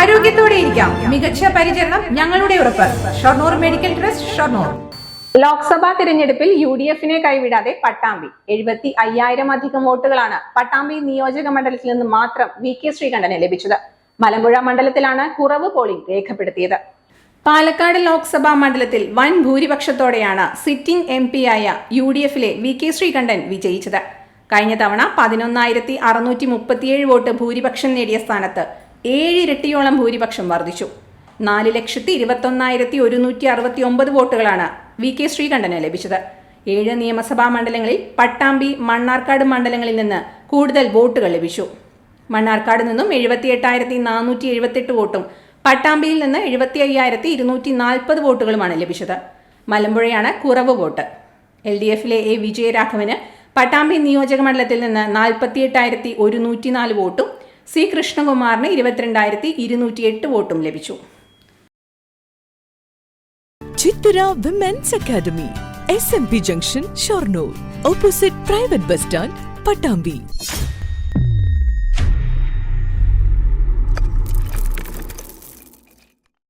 ആരോഗ്യത്തോടെ ഇരിക്കാം. മികച്ച പരിചരണം ഞങ്ങളുടെ ഉറപ്പ്. Shoranur medical trust Shoranur. Lok Sabha തിരഞ്ഞെടുപ്പിൽ യു ഡി എഫിനെ കൈവിടാതെ പട്ടാമ്പി. എഴുപത്തി അയ്യായിരം അധികം വോട്ടുകളാണ് പട്ടാമ്പി നിയോജക മണ്ഡലത്തിൽ നിന്ന് മാത്രം വി കെ ശ്രീകണ്ഠന് ലഭിച്ചത്. മലമ്പുഴ മണ്ഡലത്തിലാണ് കുറവ് പോളിംഗ് രേഖപ്പെടുത്തിയത്. പാലക്കാട് ലോക്സഭാ മണ്ഡലത്തിൽ വൻ ഭൂരിപക്ഷത്തോടെയാണ് സിറ്റിംഗ് എം ആയ യു ഡി എഫിലെ വി കെ ശ്രീകണ്ഠൻ വിജയിച്ചത്. കഴിഞ്ഞ തവണ പതിനൊന്നായിരത്തി അറുന്നൂറ്റി മുപ്പത്തിയേഴ് വോട്ട് ഭൂരിപക്ഷം നേടിയ സ്ഥാനത്ത് ഏഴ് ഇരട്ടിയോളം ഭൂരിപക്ഷം വർദ്ധിച്ചു. നാല് ലക്ഷത്തി ഇരുപത്തൊന്നായിരത്തി ഒരുന്നൂറ്റി അറുപത്തി ഒമ്പത് വോട്ടുകളാണ് വി കെ ശ്രീകണ്ഠന് ലഭിച്ചത്. ഏഴ് നിയമസഭാ മണ്ഡലങ്ങളിൽ പട്ടാമ്പി മണ്ണാർക്കാട് മണ്ഡലങ്ങളിൽ നിന്ന് കൂടുതൽ വോട്ടുകൾ ലഭിച്ചു. മണ്ണാർക്കാട് നിന്നും എഴുപത്തി എട്ടായിരത്തി നാനൂറ്റി എഴുപത്തെട്ട് വോട്ടും പട്ടാമ്പിയിൽ നിന്ന് എഴുപത്തി അയ്യായിരത്തി ഇരുന്നൂറ്റി നാൽപ്പത് വോട്ടുകളുമാണ് ലഭിച്ചത്. മലമ്പുഴയാണ് കുറവ് വോട്ട്. എൽ ഡി എഫിലെ എ വിജയരാഘവന് പട്ടാമ്പി നിയോജക മണ്ഡലത്തിൽ നിന്ന് നാൽപ്പത്തി എട്ടായിരത്തി ഒരുന്നൂറ്റി നാല് വോട്ടും സി കൃഷ്ണകുമാറിന് ഇരുപത്തിരണ്ടായിരത്തി ഇരുന്നൂറ്റി എട്ട് വോട്ടും ലഭിച്ചു. Academy S M P junction Shoranur opposite private bus stand Pattambi